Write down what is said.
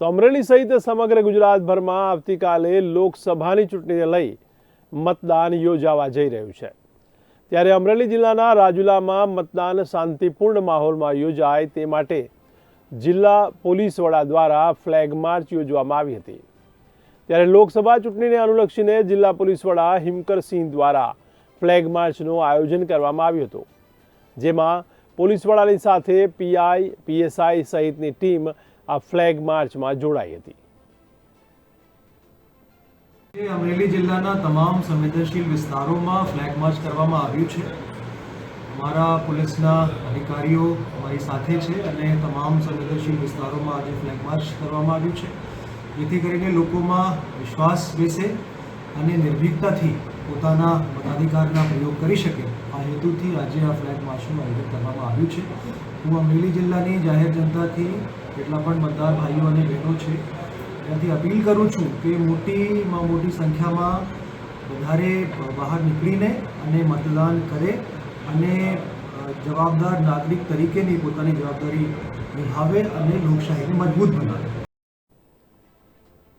તો અમરેલી સહિત સમગ્ર ગુજરાતભરમાં આવતીકાલે લોકસભાની ચૂંટણીને લઈ મતદાન યોજાવા જઈ રહ્યું છે. ત્યારે અમરેલી જિલ્લાના રાજુલામાં મતદાન શાંતિપૂર્ણ માહોલમાં યોજાય તે માટે જિલ્લા પોલીસ વડા દ્વારા ફ્લેગ માર્ચ યોજવામાં આવી હતી. ત્યારે લોકસભા ચૂંટણીને અનુલક્ષીને જિલ્લા પોલીસ વડા હિમકરસિંહ દ્વારા ફ્લેગ માર્ચનું આયોજન કરવામાં આવ્યું હતું. જેમાં પોલીસ વડાની સાથે પીઆઈ, પીએસઆઈ સહિતની ટીમ આ ફ્લેગ માર્ચમાં જોડાઈ હતી. અમરેલી જિલ્લાના તમામ સંવેદનશીલ વિસ્તારોમાં ફ્લેગ માર્ચ કરવામાં આવ્યું છે. અમારા પોલીસના અધિકારીઓ અમારી સાથે છે અને તમામ સંવેદનશીલ વિસ્તારોમાં આજે ફ્લેગ માર્ચ કરવામાં આવ્યું છે. જેથી કરીને લોકોમાં વિશ્વાસ બેસે અને નિર્ભીકતાથી પોતાના મતાધિકારના પ્રયોગ કરી શકે. આ હેતુથી આજે આ ફ્લેગ માર્ચનું આયોજન કરવામાં આવ્યું છે? હું અમરેલી જિલ્લાની જાહેર જનતાથી કેટલા પણ મતદાર ભાઈઓ અને બહેનો છે. ત્યાંથી અપીલ કરું છું કે મોટીમાં મોટી સંખ્યામાં વધારે બહાર નીકળીને અને મતદાન કરે અને જવાબદાર નાગરિક તરીકેની પોતાની જવાબદારી નિભાવે અને લોકશાહીને મજબૂત બનાવે.